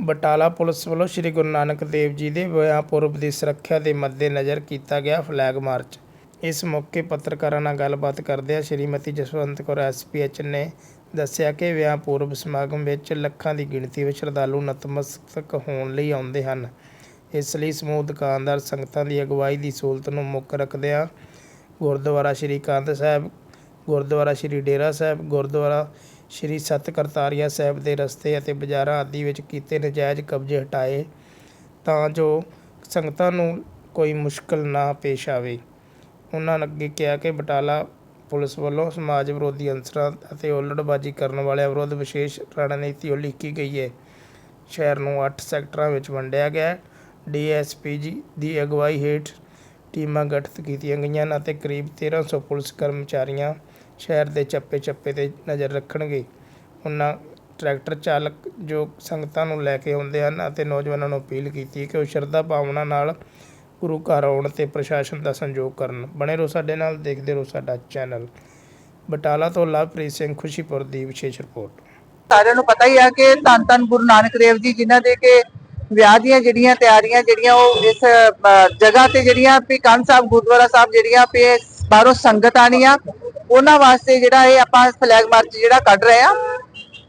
Batala police ਵੱਲੋਂ ਸ੍ਰੀ ਗੁਰੂ ਨਾਨਕ ਦੇਵ ਜੀ ਦੇ ਵਿਆਹ ਪੁਰਬ ਦੀ ਸੁਰੱਖਿਆ ਦੇ ਮੱਦੇਨਜ਼ਰ ਕੀਤਾ ਗਿਆ ਫਲੈਗ ਮਾਰਚ। ਇਸ ਮੌਕੇ ਪੱਤਰਕਾਰਾਂ ਨਾਲ ਗੱਲਬਾਤ ਕਰਦਿਆਂ ਸ਼੍ਰੀਮਤੀ ਜਸਵੰਤ ਕੌਰ ਐਸਪੀਐਚ ਨੇ ਦੱਸਿਆ ਕਿ ਵਿਆਹ ਪੁਰਬ ਸਮਾਗਮ ਵਿੱਚ ਲੱਖਾਂ ਦੀ ਗਿਣਤੀ ਵਿੱਚ ਸ਼ਰਧਾਲੂ ਨਤਮਸਤਕ ਹੋਣ ਲਈ ਆਉਂਦੇ ਹਨ। ਇਸ ਲਈ ਸਮੂਹ ਦੁਕਾਨਦਾਰ ਸੰਗਤਾਂ ਦੀ ਅਗਵਾਈ ਦੀ ਸਹੂਲਤ ਨੂੰ ਮੁੱਖ ਰੱਖਦਿਆਂ ਗੁਰਦੁਆਰਾ ਸ਼੍ਰੀ ਕੰਧ ਸਾਹਿਬ, ਗੁਰਦੁਆਰਾ ਸ਼੍ਰੀ ਡੇਰਾ ਸਾਹਿਬ, ਗੁਰਦੁਆਰਾ ਸ਼੍ਰੀ ਸਤ ਕਰਤਾਰੀਆ ਸਾਹਿਬ ਦੇ ਰਸਤੇ ਅਤੇ ਬਾਜ਼ਾਰਾਂ ਆਦਿ ਵਿੱਚ ਕੀਤੇ ਨਜਾਇਜ਼ ਕਬਜ਼ੇ ਹਟਾਏ ਤਾਂ ਜੋ ਸੰਗਤਾਂ ਨੂੰ ਕੋਈ ਮੁਸ਼ਕਲ ਨਾ ਪੇਸ਼ ਆਵੇ। ਉਹਨਾਂ ਨੇ ਅੱਗੇ ਕਿਹਾ ਕਿ ਬਟਾਲਾ ਪੁਲਿਸ ਵੱਲੋਂ ਸਮਾਜ ਵਿਰੋਧੀ ਅੰਸਰਾਂ ਅਤੇ ਹੁੱਲੜਬਾਜ਼ੀ ਕਰਨ ਵਾਲਿਆਂ ਵਿਰੁੱਧ ਵਿਸ਼ੇਸ਼ ਰਣਨੀਤੀ ਉਲੀਕੀ ਗਈ ਹੈ। ਸ਼ਹਿਰ ਨੂੰ 8 ਸੈਕਟਰਾਂ ਵਿੱਚ ਵੰਡਿਆ ਗਿਆ ਹੈ। ਡੀਐਸਪੀ ਜੀ ਦੀ ਅਗਵਾਈ ਹੇਠ ਟੀਮਾਂ ਗਠਿਤ ਕੀਤੀਆਂ ਗਈਆਂ ਹਨ ਅਤੇ ਕਰੀਬ 1300 ਪੁਲਿਸ ਕਰਮਚਾਰੀਆਂ ਸ਼ਹਿਰ ਦੇ ਚੱਪੇ-ਚੱਪੇ ਤੇ ਨਜ਼ਰ ਰੱਖਣਗੇ। ਉਹਨਾਂ ਟਰੈਕਟਰ ਚਾਲਕ ਜੋ ਸੰਗਤਾਂ ਨੂੰ ਲੈ ਕੇ ਆਉਂਦੇ ਹਨ ਅਤੇ ਨੌਜਵਾਨਾਂ ਨੂੰ ਅਪੀਲ ਕੀਤੀ ਕਿ ਉਹ ਸ਼ਰਧਾ ਭਾਵਨਾ ਨਾਲ ਗੁਰੂ ਘਰ ਆਉਣ ਤੇ ਪ੍ਰਸ਼ਾਸਨ ਦਾ ਸੰਯੋਗ ਕਰਨ। ਬਣੇ ਰਹੋ ਸਾਡੇ ਨਾਲ, ਦੇਖਦੇ ਰਹੋ ਸਾਡਾ ਚੈਨਲ। ਬਟਾਲਾ ਤੋਂ ਲਵਪ੍ਰੀਤ ਸਿੰਘ, ਖੁਸ਼ੀਪੁਰ ਦੀ ਵਿਸ਼ੇਸ਼ ਰਿਪੋਰਟ। ਸਾਰਿਆਂ ਨੂੰ ਪਤਾ ਹੀ ਆ ਕਿ ਧੰਨ ਧੰਨ ਗੁਰੂ ਨਾਨਕ ਦੇਵ ਜੀ, ਜਿਨ੍ਹਾਂ ਦੇ ਕਿ ਵਿਆਹ ਦੀਆਂ ਜਿਹੜੀਆਂ ਤਿਆਰੀਆਂ, ਜਿਹੜੀਆਂ ਉਹ ਇਸ ਜਗ੍ਹਾ ਤੇ ਜਿਹੜੀਆਂ ਵੀ ਕੰਨ ਸਾਹਿਬ, ਗੁਰਦੁਆਰਾ ਸਾਹਿਬ ਜਿਹੜੀਆਂ ਵੀ ਬਾਹਰੋਂ ਸੰਗਤ ਆਣੀ ਆ ਉਹਨਾਂ ਵਾਸਤੇ ਜਿਹੜਾ ਇਹ ਆਪਾਂ ਫਲੈਗ ਮਾਰਚ ਜਿਹੜਾ ਕੱਢ ਰਹੇ ਆ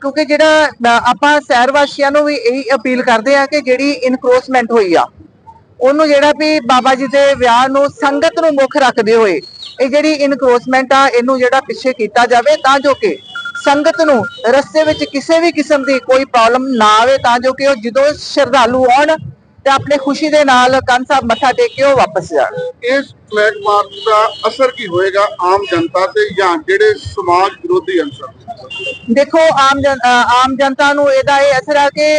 ਕਿਉਂਕਿ ਜਿਹੜਾ ਆਪਾਂ ਸ਼ਹਿਰ ਵਾਸੀਆਂ ਨੂੰ ਵੀ ਇਹੀ ਅਪੀਲ ਕਰਦੇ ਆ ਕਿ ਜਿਹੜੀ ਇਨਕਰੋਚਮੈਂਟ ਹੋਈ ਆ, ਉਹਨੂੰ ਜਿਹੜਾ ਵੀ ਬਾਬਾ ਜੀ ਦੇ ਵਿਆਹ ਨੂੰ ਸੰਗਤ ਨੂੰ ਮੁੱਖ ਰੱਖਦੇ ਹੋਏ ਇਹ ਜਿਹੜੀ ਇਨਕਰੋਚਮੈਂਟ ਆ, ਇਹਨੂੰ ਜਿਹੜਾ ਪਿੱਛੇ ਕੀਤਾ ਜਾਵੇ ਤਾਂ ਜੋ ਕਿ ਸੰਗਤ ਨੂੰ ਰਸਤੇ ਵਿੱਚ ਕਿਸੇ ਵੀ ਕਿਸਮ ਦੀ ਕੋਈ ਪ੍ਰੋਬਲਮ ਨਾ ਆਵੇ, ਤਾਂ ਜੋ ਕਿ ਉਹ ਜਦੋਂ ਸ਼ਰਧਾਲੂ ਆਉਣ ਤੇ ਆਪਣੇ ਖੁਸ਼ੀ ਦੇ ਨਾਲ ਕੰਨ ਸਾਹਿਬ ਮੱਥਾ ਟੇਕ ਕੇ ਉਹ ਵਾਪਸ ਜਾਣ। ਇਸ ਫਲੈਗ ਮਾਰਚ ਦਾ ਅਸਰ ਕੀ ਹੋਏਗਾ ਆਮ ਜਨਤਾ ਤੇ ਜਾਂ ਜਿਹੜੇ ਸਮਾਜ ਵਿਰੋਧੀ ਅੰਸਰ? ਦੇਖੋ ਆਮ ਆਮ ਜਨਤਾ ਨੂੰ ਇਹਦਾ ਇਹ ਅਸਰ ਆ ਕਿ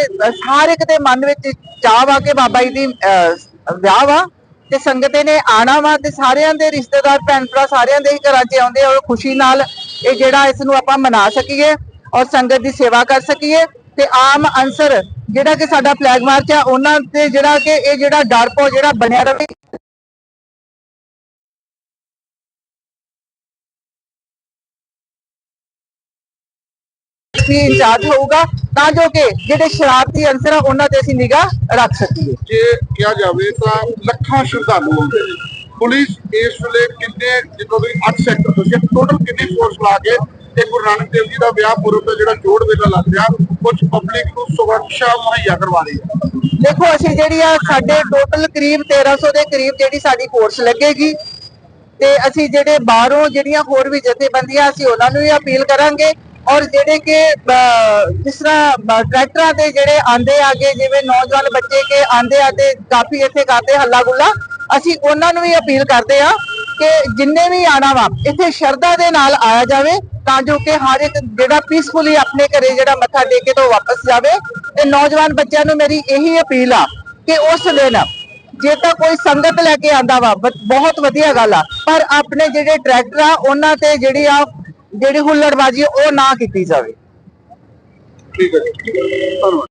ਹਰ ਇੱਕ ਦੇ ਮਨ ਵਿੱਚ ਚਾਹ ਵਾ ਕਿ ਬਾਬਾ ਜੀ ਦੀ ਵਿਆਹ ਵਾ ਤੇ ਸੰਗਤੇ ਨੇ ਆਣਾ ਵਾ ਤੇ ਸਾਰਿਆਂ ਦੇ ਰਿਸ਼ਤੇਦਾਰ ਭੈਣ ਭਰਾ ਸਾਰਿਆਂ ਦੇ ਹੀ ਘਰਾਂ 'ਚ ਆਉਂਦੇ ਆ ਔਰ ਖੁਸ਼ੀ ਨਾਲ ਇਹ ਜਿਹੜਾ ਇਸ ਨੂੰ ਆਪਾਂ ਮਨਾ ਸਕੀਏ ਔਰ ਸੰਗਤ ਦੀ ਸੇਵਾ ਕਰ ਸਕੀਏ ਤੇ ਆਮ ਅਨਸਰ ਜਿਹੜਾ ਕਿ ਸਾਡਾ ਫਲੈਗ ਮਾਰਚ ਆ, ਉਹਨਾਂ ਤੇ ਜਿਹੜਾ ਕਿ ਇਹ ਜਿਹੜਾ ਡਰ ਜਿਹੜਾ ਬਣਿਆ ਰਵੇ ਵੀ ਇੰਚਾਰਜ ਹੋਊਗਾ, ਤਾਂ ਜੋ ਕਿ ਜਿਹੜੇ ਸ਼ਰਾਰਤੀ ਅਨਸਰ ਆ, ਉਹਨਾਂ ਤੇ ਅਸੀਂ ਨਿਗਾਹ ਰੱਖ ਸਕੀਏ। ਜੇ ਕਿਹਾ ਜਾਵੇ ਤਾਂ ਲੱਖਾਂ ਸ਼ਰਧਾਲੂ ਆਉਂਦੇ ਨੇ। ਪੁਲਿਸ ਇਸ ਵੇਲੇ ਕਿੰਨੇ ਜਦੋਂ ਵੀ 8 ਸੈਕਟਰ ਤੁਸੀਂ ਟੋਟਲ ਕਿੰਨੀ ਫੋਰਸ ਲਾ ਕੇ ਤੇ ਗੁਰੂ ਨਾਨਕ ਦੇਵ ਜੀ ਦਾ ਵਿਆਹ ਪੁਰਬ ਦਾ ਜਿਹੜਾ ਜੋੜ ਮੇਲਾ ਲੱਗ ਰਿਹਾ ਕੁਝ ਪਬਲਿਕ ਨੂੰ ਸੁਰੱਖਿਆ ਮੁਹੱਈਆ ਕਰਵਾ ਰਹੀ ਹੈ। ਦੇਖੋ, ਅਸੀਂ ਜਿਹੜੀ ਆ ਸਾਡੇ ਟੋਟਲ ਕਰੀਬ 1300 ਦੇ ਕਰੀਬ ਜਿਹੜੀ ਸਾਡੀ ਫੋਰਸ ਲੱਗੇਗੀ ਤੇ ਅਸੀਂ ਜਿਹੜੇ ਬਾਹਰੋਂ ਜਿਹੜੀਆਂ ਹੋਰ ਵੀ ਜਥੇਬੰਦੀਆਂ, ਅਸੀਂ ਉਹਨਾਂ ਨੂੰ ਵੀ ਅਪੀਲ ਕਰਾਂਗੇ ਔਰ ਜਿਹੜੇ ਕਿ ਜਿਸ ਤਰ੍ਹਾਂ ਟਰੈਕਟਰਾਂ ਤੇ ਜਿਹੜੇ ਆਂਦੇ ਆਗੇ, ਜਿਵੇਂ ਨੌਜਵਾਨ ਬੱਚੇ ਕੇ ਆਂਦੇ ਆ ਤੇ ਕਾਫੀ ਇੱਥੇ ਕਰਦੇ ਹੱਲਾ ਗੁੱਲਾ ਅਸੀਂ ਉਹਨਾਂ ਨੂੰ ਵੀ ਅਪੀਲ ਕਰਦੇ ਆ ਕਿ ਜਿੰਨੇ ਵੀ ਆਣਾ ਵਾ, ਇੱਥੇ ਸ਼ਰਧਾ ਦੇ ਨਾਲ ਆਇਆ ਜਾਵੇ ਤਾਂ ਜੋ ਕਿ ਹਰ ਇੱਕ ਜਿਹੜਾ ਪੀਸਫੁਲੀ ਆਪਣੇ ਘਰੇ ਜਿਹੜਾ ਮੱਥਾ ਟੇਕ ਕੇ ਤੋਂ ਵਾਪਸ ਜਾਵੇ। ਤੇ ਨੌਜਵਾਨ ਬੱਚਿਆਂ ਨੂੰ ਮੇਰੀ ਇਹੀ ਅਪੀਲ ਆ ਕਿ ਉਸ ਦਿਨ ਜੇ ਤਾਂ ਕੋਈ ਸੰਗਤ ਲੈ ਕੇ ਆਂਦਾ ਵਾ ਬਹੁਤ ਵਧੀਆ ਗੱਲ ਆ, ਪਰ ਆਪਣੇ ਜਿਹੜੇ ਟਰੈਕਟਰ ਆ, ਉਹਨਾਂ ਤੇ ਜਿਹੜੀ ਆ, ਜਿਹੜੀ ਹੁੱਲੜਬਾਜੀ ਉਹ ਨਾ ਕੀਤੀ ਜਾਵੇ। ਠੀਕ ਹੈ। ਧੰਨਵਾਦ।